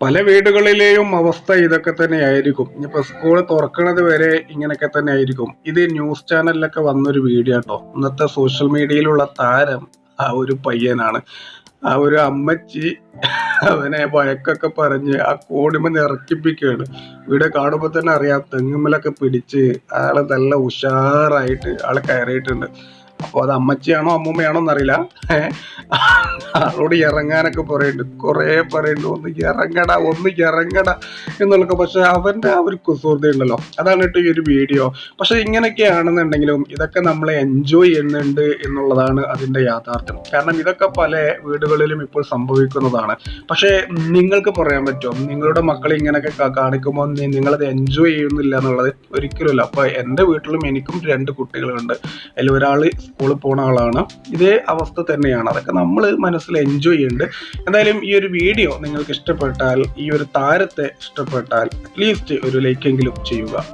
പല വീടുകളിലെയും അവസ്ഥ ഇതൊക്കെ തന്നെ ആയിരിക്കും ഇനിയിപ്പോ സ്കൂൾ തുറക്കണത് വരെ ഇങ്ങനെയൊക്കെ തന്നെ ആയിരിക്കും ഇത് ന്യൂസ് ചാനലിലൊക്കെ വന്നൊരു വീഡിയോ കേട്ടോ ഇന്നത്തെ സോഷ്യൽ മീഡിയയിലുള്ള താരം ആ ഒരു പയ്യനാണ്. ആ ഒരു അമ്മച്ചി അവനെ വഴക്കൊക്കെ പറഞ്ഞ് ആ കോടിമ ഇറക്കിപ്പിക്കുകയാണ് ഇവിടെ കാണുമ്പോൾ തന്നെ അറിയാം തെങ്ങുമ്മലൊക്കെ പിടിച്ച് ആൾ നല്ല ഉഷാറായിട്ട് ആൾ കയറിയിട്ടുണ്ട്. അപ്പോൾ അത് അമ്മച്ചിയാണോ അമ്മൂമ്മയാണോ എന്നറിയില്ല. ആളോട് ഇറങ്ങാനൊക്കെ പറയുന്നുണ്ട് കുറേ പറയുന്നുണ്ട് ഒന്ന് ഇറങ്ങട ഒന്ന് ഇറങ്ങട എന്നുള്ള പക്ഷെ അവന്റെ ആ ഒരു കുസൂർത ഉണ്ടല്ലോ. അതാണ് കേട്ടോ ഈ ഒരു വീഡിയോ. പക്ഷെ ഇങ്ങനെയൊക്കെയാണെന്നുണ്ടെങ്കിലും ഇതൊക്കെ നമ്മളെ എൻജോയ് ചെയ്യുന്നുണ്ട് എന്നുള്ളതാണ് അതിന്റെ യാഥാർത്ഥ്യം. കാരണം ഇതൊക്കെ പല വീടുകളിലും ഇപ്പോൾ സംഭവിക്കുന്നതാണ്. പക്ഷേ നിങ്ങൾക്ക് പറയാൻ പറ്റുമോ? നിങ്ങളുടെ മക്കൾ ഇങ്ങനെയൊക്കെ കാണിക്കുമ്പോൾ നിങ്ങളത് എൻജോയ് ചെയ്യുന്നില്ല എന്നുള്ളത് ഒരിക്കലുമല്ല. അപ്പോൾ എന്റെ വീട്ടിലും എനിക്കും രണ്ട് കുട്ടികളുണ്ട്. അതിൽ ഒരാൾ സ്കൂളിൽ പോണ ആളാണ്. ഇതേ അവസ്ഥ തന്നെയാണ്. അതൊക്കെ നമ്മൾ മനസ്സിൽ എൻജോയ് ചെയ്യുന്നുണ്ട് എന്തായാലും ഈ ഒരു വീഡിയോ നിങ്ങൾക്ക് ഇഷ്ടപ്പെട്ടാൽ ഈ ഒരു താരത്തെ ഇഷ്ടപ്പെട്ടാൽ അറ്റ്ലീസ്റ്റ് ഒരു ലൈക്കെങ്കിലും ചെയ്യുക.